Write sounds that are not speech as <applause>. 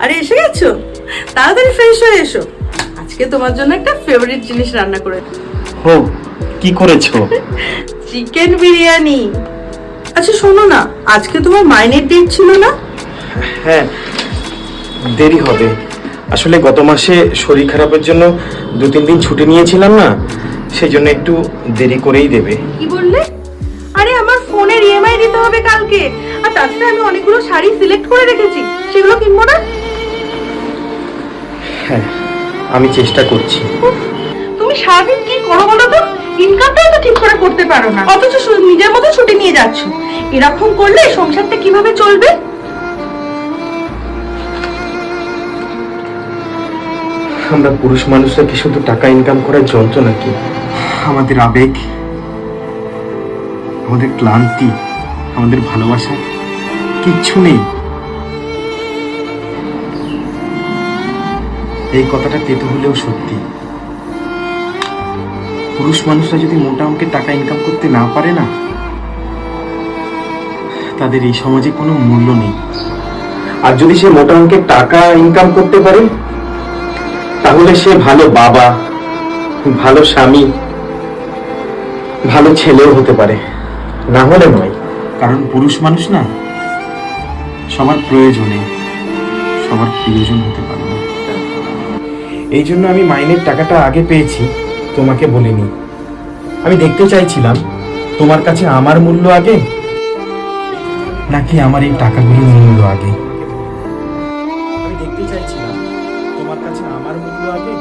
আরে এসে গেছো? তাড়াতাড়ি ফ্রেশ হয়ে এসো। আজকে তোমার জন্য একটা ফেভারিট জিনিস রান্না করে ও কি করেছ? <laughs> চিকেন বিরিয়ানি। আচ্ছা শোনো না আজকে তোমার মাইনের ডেট ছিল না? হ্যাঁ দেরি হবে। আসলে গত মাসে শরীর খারাপের জন্য দু তিন দিন ছুটি নিয়েছিলাম না সেই জন্য একটু দেরি করেই দেবে। কি বললে? আরে আমার ফোনের ইএমআই দিতে হবে কালকে। আর তাছাড়া আমি অনেকগুলো শাড়ি সিলেক্ট করে রেখেছি সেগুলো কিনবো না? আমি চেষ্টা করছি। তুমি সারাদিন কি করো বলো তো? ইনকামটাই তো ঠিক করে করতে পারো না। অথচ নিজের মতো ছুটি নিয়ে যাচ্ছ। এরকম করলে সংসারটা কীভাবে চলবে? আমরা পুরুষ মানুষরা কি শুধু টাকা ইনকাম করার যন্ত্র নাকি আমাদের আবেগ আমাদের ক্লান্তি আমাদের ভালোবাসা কিচ্ছু নেই। এই কথাটা পেতে হলেও সত্যি। পুরুষ মানুষরা যদি মোটা অঙ্কের টাকা ইনকাম করতে না পারে না, তাদের এই সমাজে কোনো মূল্য নেই। আর যদি সে মোটা অঙ্কের টাকা ইনকাম করতে পারে, তাহলে সে ভালো বাবা, ভালো স্বামী, ভালো ছেলেও হতে পারে। না হলে নয়। কারণ পুরুষ মানুষ না, সবার প্রয়োজনে, সবার প্রিয়জন হতে পারে। এই জন্য আমি মাইনের টাকাটা আগে পেয়েছি, তোমাকে বলিনি। আমি দেখতে চাইছিলাম, তোমার কাছে আমার মূল্য আগে, নাকি আমার এই টাকাগুলির মূল্য আগে? আমি দেখতে চাইছিলাম, তোমার কাছে আমার মূল্য আগে